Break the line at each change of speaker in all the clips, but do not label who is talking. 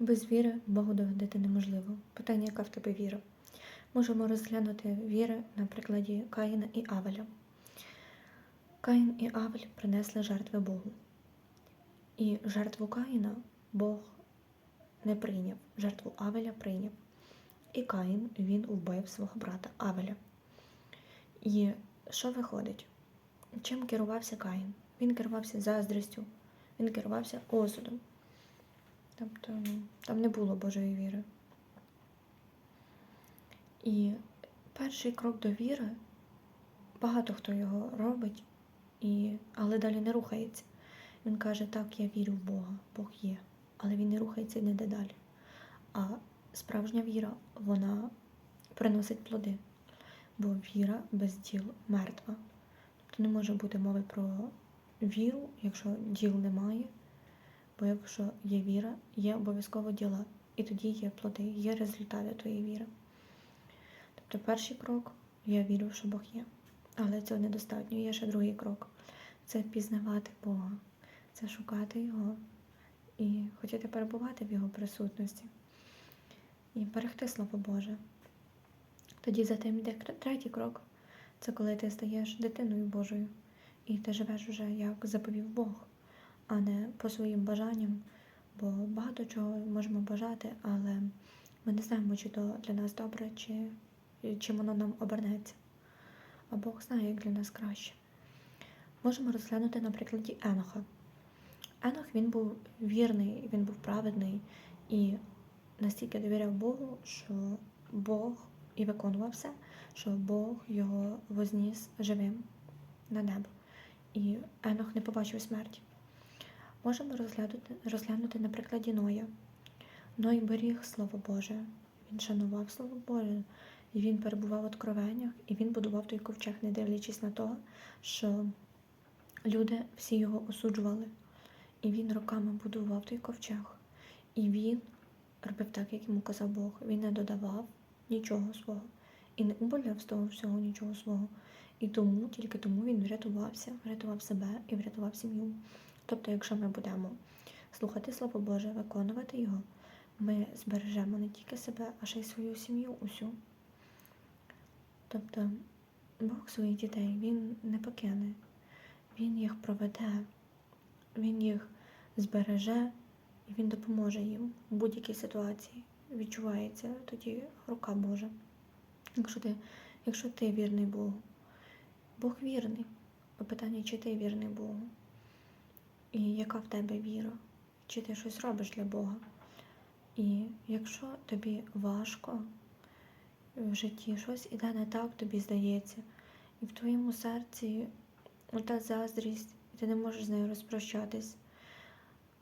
Без віри Богу догодити неможливо. Питання, яка в тебе віра? Можемо розглянути віри на прикладі Каїна і Авеля. Каїн і Авель принесли жертви Богу. І жертву Каїна Бог не прийняв, жертву Авеля прийняв. І Каїн він вбив свого брата Авеля. І що виходить? Чим керувався Каїн? Він керувався заздрістю, він керувався осудом. Тобто ну, там не було Божої віри. І перший крок до віри, багато хто його робить, і, але далі не рухається. Він каже, так, я вірю в Бога, Бог є, але він не рухається і не йде далі. А справжня віра, вона приносить плоди, бо віра без діл мертва. Тобто не може бути мови про віру, якщо діл немає. Бо якщо є віра, є обов'язково діла. І тоді є плоди, є результати твоєї віри. Тобто перший крок я вірю, що Бог є. Але цього недостатньо. Є ще другий крок це пізнавати Бога, це шукати Його і хотіти перебувати в Його присутності і берегти Слово Боже. Тоді за тим йде третій крок це коли ти стаєш дитиною Божою, і ти живеш вже як заповів Бог а не по своїм бажанням, бо багато чого можемо бажати, але ми не знаємо, чи то для нас добре, чи чим воно нам обернеться. А Бог знає, як для нас краще. Можемо розглянути на прикладі Еноха. Енох він був вірний, він був праведний і настільки довіряв Богу, що Бог і виконував все, що Бог його возніс живим на небо. І Енох не побачив смерті. Можемо розглянути, розглянути на прикладі Ноя. Ной беріг Слово Боже, він шанував Слово Боже, і він перебував в откровеннях, і він будував той ковчег, не дивлячись на те, що люди всі його осуджували. І він роками будував той ковчег. І він робив так, як йому казав Бог. Він не додавав нічого свого і не убавляв з того всього нічого свого. І тому, тільки тому він врятувався, врятував себе і врятував сім'ю. Тобто, якщо ми будемо слухати Слово Боже, виконувати його, ми збережемо не тільки себе, а ще й свою сім'ю усю. Тобто Бог своїх дітей Він не покине, Він їх проведе, Він їх збереже і Він допоможе їм у будь-якій ситуації. Відчувається тоді рука Божа. Якщо ти, якщо ти вірний Богу, Бог вірний. Питання, чи ти вірний Богу. І яка в тебе віра? Чи ти щось робиш для Бога? І якщо тобі важко в житті щось іде не так, тобі здається, і в твоєму серці ота заздрість, і ти не можеш з нею розпрощатись,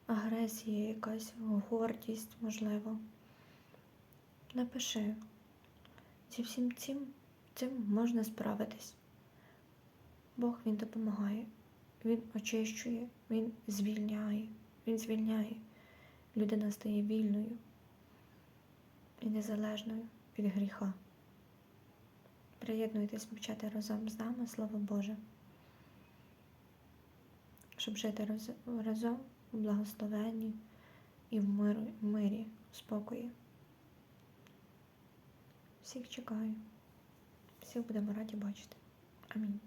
агресія якась, гордість, можливо. Напиши, зі всім цим, цим можна справитись. Бог він допомагає. Він очищує, він звільняє, він звільняє. Людина стає вільною і незалежною від гріха. Приєднуйтесь вивчати разом з нами Слово Боже, щоб жити разом у благословенні і в мирі, в мирі, в спокої. Всіх чекаю, всіх будемо раді бачити. Амінь.